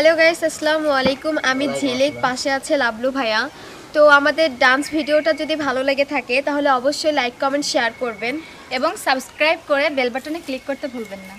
Hello guys, আসসালামু আলাইকুম। আমি ঝিলিক, পাশে আছে লাবলু ভাইয়া। তো আমাদের ডান্স ভিডিওটা যদি ভালো লেগে থাকে, তাহলে অবশ্যই লাইক, কমেন্ট, শেয়ার করবেন এবং সাবস্ক্রাইব করে বেল বাটনে ক্লিক করতে ভুলবেন না।